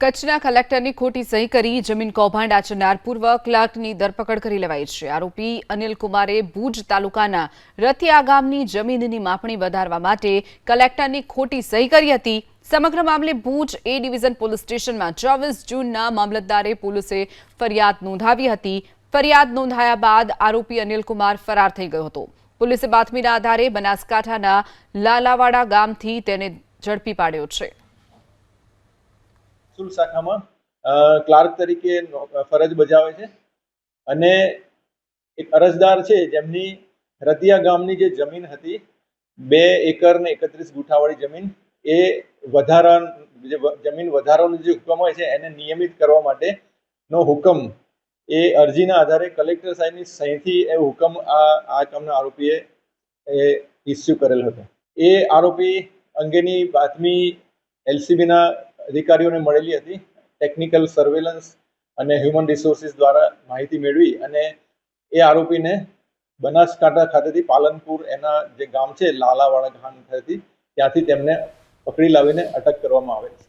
કચ્છના કલેક્ટરની ખોટી સહી કરી જમીન કૌભાંડ આચરનાર પૂર્વ ક્લાર્કની ધરપકડ કરી લેવાઈ છે. આરોપી અનિલ કુમારે ભુજ તાલુકાના રતિયા ગામની જમીનની માપણી વધારવા માટે કલેક્ટરની ખોટી સહી કરી હતી. સમગ્ર મામલે ભુજ એ ડિવિઝન પોલીસ સ્ટેશનમાં ચોવીસ જૂનના મામલતદારે પોલીસે ફરિયાદ નોંધાવી હતી. ફરિયાદ નોંધાયા બાદ આરોપી અનિલ કુમાર ફરાર થઈ ગયો હતો. પોલીસે બાતમીના આધારે બનાસકાંઠાના લાલાવાડા ગામથી તેને ઝડપી પાડ્યો છે. મહેસૂલ શાખામાં ક્લાર્ક તરીકે ફરજ બજાવે છે. અને એક અરજદાર છે, જેમની રતિયા ગામની જે જમીન હતી, બે એકર ને એકત્રીસ ગુઠાવાળી જમીન, એ વધારા જે જમીન વધારાનો જે હુકમ હોય છે, એને નિયમિત કરવા માટેનો હુકમ. એ અરજીના આધારે કલેક્ટર સાહેબની સહીથી એ હુકમ આ આ કામના આરોપીએ એ ઇસ્યુ કરેલ હતો. એ આરોપી અંગેની બાતમી એલસીબીના અધિકારીઓને મળેલી હતી ટેકનિકલ સર્વેલન્સ અને હ્યુમન રિસોર્સિસ દ્વારા માહિતી મેળવી અને એ આરોપીને બનાસકાંઠા ખાતેથી પાલનપુર એના જે ગામ છે, લાલાવાડા ગામ ખાતેથી ત્યાંથી તેમને પકડી લાવીને અટક કરવામાં આવે છે.